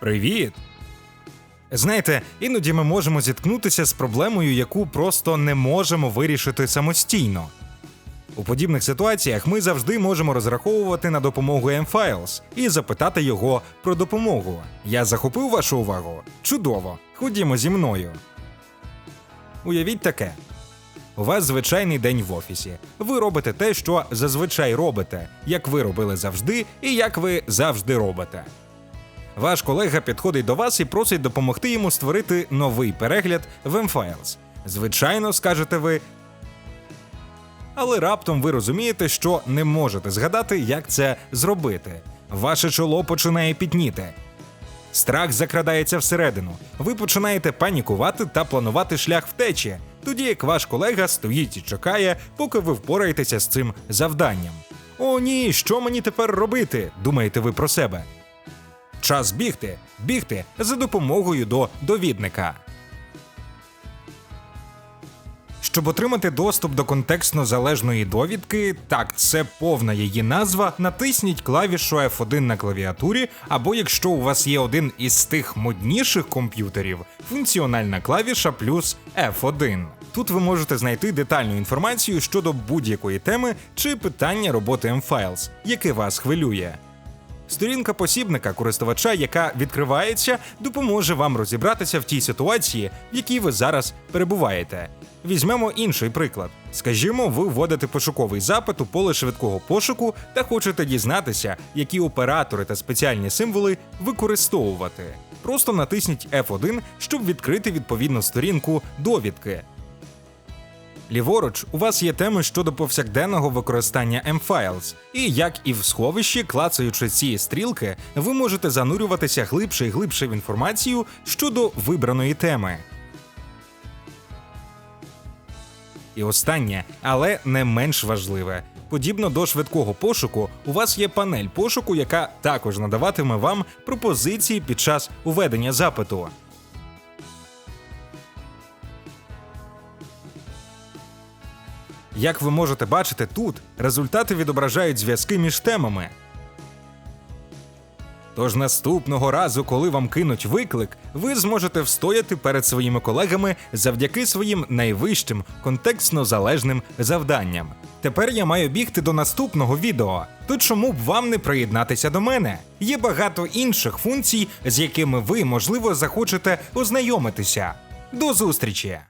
Привіт! Знаєте, іноді ми можемо зіткнутися з проблемою, яку просто не можемо вирішити самостійно. У подібних ситуаціях ми завжди можемо розраховувати на допомогу M-Files і запитати його про допомогу. Я захопив вашу увагу? Чудово! Ходімо зі мною. Уявіть таке: у вас звичайний день в офісі. Ви робите те, що зазвичай робите, як ви робили завжди, і як ви завжди робите. Ваш колега підходить до вас і просить допомогти йому створити новий перегляд в M-Files. Звичайно, скажете ви. Але раптом ви розумієте, що не можете згадати, як це зробити. Ваше чоло починає пітніти. Страх закрадається всередину. Ви починаєте панікувати та планувати шлях втечі, тоді як ваш колега стоїть і чекає, поки ви впораєтеся з цим завданням. О, ні, що мені тепер робити? думаєте ви про себе. Час бігти, бігти за допомогою до довідника. Щоб отримати доступ до контекстно залежної довідки, так це повна її назва, натисніть клавішу F1 на клавіатурі, або якщо у вас є один із тих модніших комп'ютерів, функціональна клавіша плюс F1. Тут ви можете знайти детальну інформацію щодо будь-якої теми чи питання роботи M-Files, яке вас хвилює. Сторінка посібника користувача, яка відкривається, допоможе вам розібратися в тій ситуації, в якій ви зараз перебуваєте. Візьмемо інший приклад. Скажімо, ви вводите пошуковий запит у поле швидкого пошуку та хочете дізнатися, які оператори та спеціальні символи використовувати. Просто натисніть F1, щоб відкрити відповідну сторінку довідки. Ліворуч у вас є теми щодо повсякденного використання M-Files, і як і в сховищі, клацаючи ці стрілки, ви можете занурюватися глибше і глибше в інформацію щодо вибраної теми. І останнє, але не менш важливе. Подібно до швидкого пошуку, у вас є панель пошуку, яка також надаватиме вам пропозиції під час уведення запиту. Як ви можете бачити тут, результати відображають зв'язки між темами. Тож наступного разу, коли вам кинуть виклик, ви зможете встояти перед своїми колегами завдяки своїм найвищим контекстно залежним завданням. Тепер я маю бігти до наступного відео. То чому б вам не приєднатися до мене? Є багато інших функцій, з якими ви, можливо, захочете ознайомитися. До зустрічі!